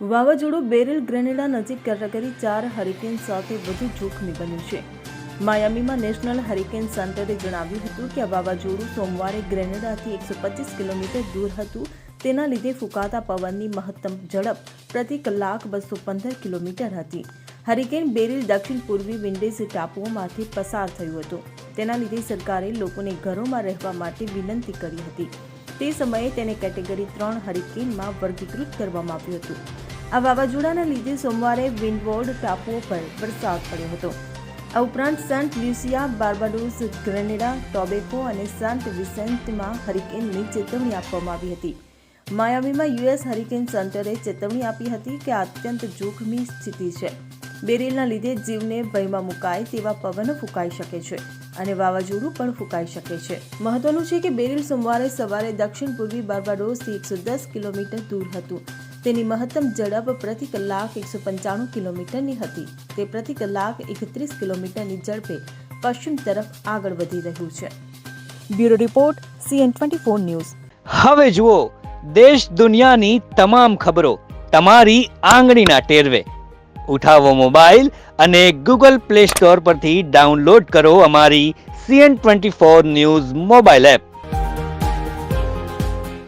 વાવાઝોડું બેરિલ ગ્રેનેડા નજીક કેટેગરી ચાર હરિકેન સાથે વધુ જોખમી બન્યું છે. માયામીમાં નેશનલ હરિકેન સેન્ટરે જણાવ્યું હતું કે આ વાવાઝોડું સોમવારે ગ્રેનેડાથી એકસો પચીસ કિલોમીટર દૂર હતું. તેના લીધે ફૂંકાતા પવનની મહત્તમ ઝડપ પ્રતિ કલાક બસો પંદર કિલોમીટર હતી. હરિકેન બેરિલ દક્ષિણ પૂર્વી વિન્ડીઝ ટાપુઓમાંથી પસાર થયું હતું. તેના લીધે સરકારે લોકોને ઘરોમાં રહેવા માટે વિનંતી કરી હતી. તે સમયે તેને કેટેગરી ત્રણ હરિકેનમાં વર્ગીકૃત કરવામાં આવ્યું હતું. આ વાવાઝોડાના લીધે સોમવારે વિન્ડવોર્ડ ટાપુઓ પર વરસાદ પડ્યો હતો. આ ઉપરાંત Saint Lucia Barbados Grenada, Tobago અને સેન્ટ વિસેન્ટમાં હરિકેનની ચેતવણી આપવામાં આવી હતી. માયામીમાં યુએસ હરિકેન સેન્ટરે ચેતવણી આપી હતી કે અત્યંત જોખમી સ્થિતિ છે. બેરીલના લીધે જીવને ભયમાં મુકાય તેવા પવનો ફૂંકાઈ શકે છે અને વાવાઝોડું પણ ફૂંકાઈ શકે છે. મહત્વનું છે કે બેરિલ સોમવારે સવારે દક્ષિણ પૂર્વી બાર્બાડોસથી એકસો દસ કિલોમીટર દૂર હતું. તેની મહત્તમ ઝડપ પ્રતિ કલાક એકસો પંચાણું કિલોમીટરની હતી. તે પ્રતિ કલાક એકત્રીસ કિલોમીટરની ઝડપે પશ્ચિમ તરફ આગળ વધી રહ્યું છે. Bureau report, CN twenty four news. હવે જુઓ, દેશ દુનિયાની તમામ ખબરો તમારી આંગળીના ટેરવે. ઉઠાવો મોબાઈલ અને ગૂગલ પ્લે સ્ટોર પરથી ડાઉનલોડ કરો અમારી CN twenty four news mobile app.